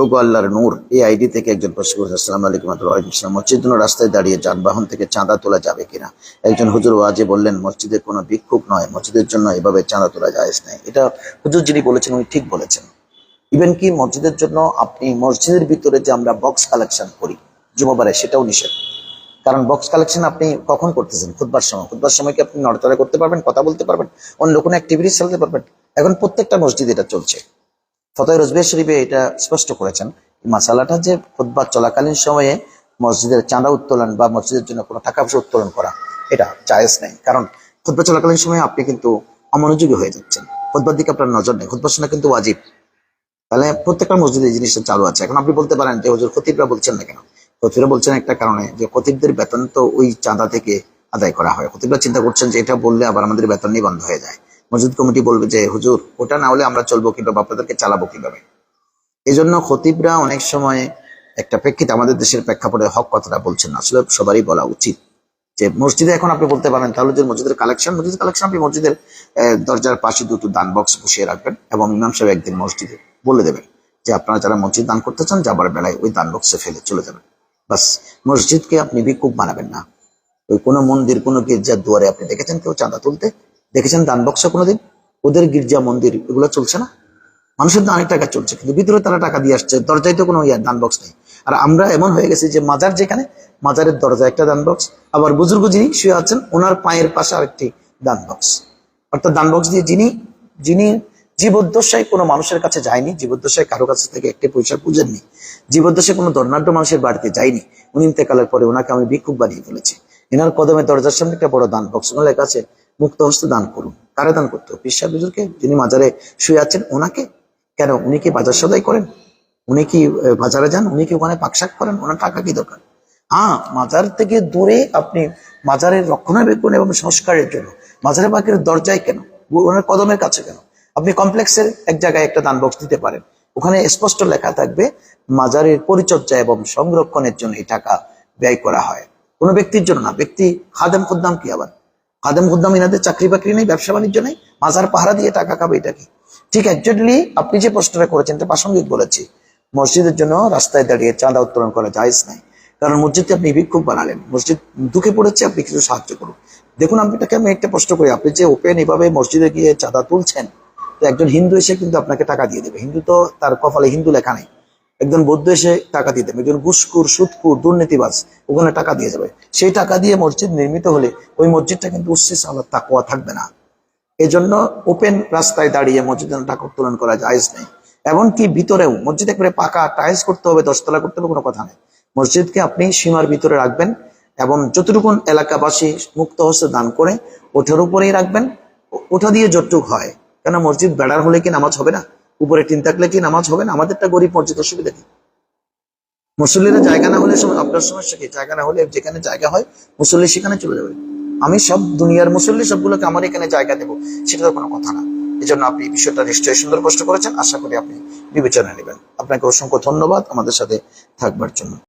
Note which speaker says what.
Speaker 1: ওগো আল্লাহর নূর, এই আইডি থেকে একজন প্রশ্ন করেছে মসজিদ জন্য রাস্তায় দাঁড়িয়ে যানবাহন থেকে চাঁদা তোলা যাবে কিনা? একজন হুজুর ওয়াজে বললেন মসজিদের কোনো বিক্ষোভ নয়, মসজিদের জন্য এভাবে চাঁদা তোলা জায়েজ নেই এটা হুজুর যিনি বলেছেন, উনি ঠিক বলেছেন। ইভেন কি মসজিদের জন্য আপনি মসজিদের ভিতরে যে আমরা বক্স কালেকশন করি, জুমাবারে সেটাও নিষেধ। কারণ বক্স কালেকশন আপনি কখন করতেছেন? খুদবার সময়। খুদবার সময় কি আপনি নড়াচড়া করতে পারবেন, কথা বলতে পারবেন? অন্য কোনো অ্যাক্টিভিটিস চালাতে পারবেন? এখন প্রত্যেকটা মসজিদ এটা চলছে। ফতহ রজবে শরীফে এটা স্পষ্ট করেছেন। মাসালাটা যে খুতবা চলাকালীন সময়ে মসজিদের চাঁদা উত্তোলন বা মসজিদের জন্য কোনো টাকা পয়সা উত্তোলন করা, এটা জায়েজ নেই। কারণ খুতবা চলাকালীন সময়ে আপনি কিন্তু অমনোযোগী হয়ে যাচ্ছেন। খুতবার দিকে আপনার নজর নেই। খুতবা শোনা কিন্তু ওয়াজিব। তাহলে প্রত্যেকটা মসজিদে এই জিনিসটা চালু আছে। এখন আপনি বলতে পারেন যে হুজুর খতিবরা বলছেন না কেন? খতিবরা বলছেন একটা কারণে যে খতিবদের বেতন তো ওই চাঁদা থেকে আদায় করা হয়। খতিবরা চিন্তা করছেন যে এটা বললে আবার আমাদের বেতন নিয়ে বন্ধ হয়ে যায়। মসজিদ কমিটি বলবে যে, হুজুর, ওটা না হলে আমরা চলবো কীভাবে? আপনাদেরকে চালাবো কীভাবে? এই জন্য খতিবরা অনেক সময় একটা প্রেক্ষিতে আমাদের দেশের প্রেক্ষাপটে হক কথাটা বলছেন আসলে সবারই বলা উচিত যে, মসজিদে এখন আপনি বলতে পারেন, তাহলে যে মসজিদের কালেকশন মসজিদের কালেকশন আপনি মসজিদের দরজার পাশে দুটো দান বক্স বসিয়ে রাখবেন এবং ইমাম সাহেব একদিন মসজিদে বলে দেবেন যে, আপনারা যারা মসজিদ দান করতে চান, যাবার বেলায় ওই দান বক্সে ফেলে চলে যাবেন। বাস, মসজিদকে আপনি বিক্ষোভ বানাবেন না। ওই কোনো মন্দির, কোনো গির্জার দুয়ারে আপনি দেখেছেন কেউ চাঁদা তুলতে দেখেছেন দান বক্সে কোনোদিন? ওদের গির্জা, মন্দির, এগুলো চলছে না? মানুষের দানের টাকা চলছে, কিন্তু ভিতরে তারা টাকা দিয়ে আসছে, দরজায় তো কোনো ইয়ার দান বক্স নেই। আর আমরা এমন হয়ে গেছি যে মাজার যেখানে, মাজারের দরজা একটা দান বক্স আবার বুজুর্গ যিনি শুয়ে আছেন, ওনার পায়ের পাশে আরেকটি দান বক্স অর্থাৎ দান বক্স দিয়ে যিনি যিনি জীবদ্দশায় কোনো মানুষের কাছে যায়নি, জীবদ্দশায় কারও কাছে থেকে একটি পয়সা পুজেননি জীবদ্দশায় কোনো দর্নাঢ্য মানুষের বাড়িতে যায়নি, উনি ইন্তেকালের পরে ওনাকে আমি ভিক্ষুক বানিয়ে ফেলেছি। এনার কদমে দরজার সামনে একটা বড় দান বক্স ওনার লেখা আছে মুক্ত হস্তে দান করুন। কারে দান করতে হবে? পিসা বুজুরকে যিনি মাজারে শুয়ে আছেন, ওনাকে? কেন? উনি কি বাজার সদাই করেন? উনি কি বাজারে যান? উনি কি ওখানে পাকশাক করেন? ওনার টাকা কি দরকার? হ্যাঁ মাজার থেকে দূরে আপনি মাজারের রক্ষণাবেক্ষণ এবং সংস্কারের জন্য, মাজারে পাখির দরজায় কেন? ওনার কদমের কাছে কেন? আপনি কমপ্লেক্সের এক জায়গায় একটা দান বক্স দিতে পারেন। ওখানে স্পষ্ট লেখা থাকবে, মাজারের পরিচর্যা এবং সংরক্ষণের জন্য এই টাকা ব্যয় করা হয়। কোনো ব্যক্তির জন্য না, ব্যক্তি খাদেম খুদ্দাম কি আবার? খাদেম খুদ্দাম ইনাদের চাকরি বাকরি নেই, ব্যবসা বাণিজ্য নেই, মাজার পাহারা দিয়ে টাকা খাবে এটা কি? ঠিক একজাক্টলি আপনি যে প্রশ্নটা করেছেন, এটা প্রাসঙ্গিক বলেছি। মসজিদের জন্য রাস্তায় দাঁড়িয়ে চাঁদা উত্তোলন করা জায়েজ নাই। কারণ মসজিদে আপনি বিক্ষোভ বানালেন। মসজিদ দুঃখে পড়েছে, আপনি কিছু সাহায্য করুন। দেখুন, আমি এটাকে, আমি একটা প্রশ্ন করি। আপনি যে ওপেন এভাবে মসজিদে গিয়ে চাঁদা তুলছেন, তো একজন হিন্দু এসে কিন্তু আপনাকে টাকা দিয়ে দেবে। হিন্দু তো তার কপালে হিন্দু লেখা নেই। একজন বৌদ্ধ এসে টাকা দিয়ে দেবে, একজন ঘুষখুর সুদকুর দুর্নীতিবাজ, ওখানে টাকা দিয়ে যাবে। সেই টাকা দিয়ে মসজিদ নির্মিত হলে ওই মসজিদটা কিন্তু উচ্ছিস আল্লাহ তাকোয়া থাকবে না। এজন্য ওপেন রাস্তায় দাঁড়িয়ে মসজিদের টাকা উত্তোলন করা জায়েজ নেই। এমনকি ভিতরেও মসজিদ একবারে পাকা, টাইলস করতে হবে, দশতলা করতে হবে, কোনো কথা নেই। মসজিদকে আপনি সীমার ভিতরে রাখবেন এবং যতটুকু এলাকাবাসী মুক্ত হস্তে দান করে, ওঠার উপরেই রাখবেন। ওঠা দিয়ে যতটুক হয়। কেন মসজিদ বেড়ার হলে কি নামাজ হবে না? উপরে টিন থাকলে কি নামাজ হবে না? আমাদেরটা গরিব মসজিদ অসুবিধা কি? মুসল্লিরা জায়গা না হলে আপনার সমস্যা কি? জায়গা না হলে যেখানে জায়গা হয়, মুসল্লি সেখানে চলে যাবে। আমি সব দুনিয়ার মুসল্লি সবগুলোকে আমার এখানে জায়গা দেবো। সেটা তো কোনো কথা না। এই জন্য আপনি বিষয়টা নিশ্চয়ই সুন্দর কষ্ট করেছেন। আশা করি আপনি বিবেচনা নেবেন। আপনাকে অসংখ্য ধন্যবাদ আমাদের সাথে থাকবার জন্য।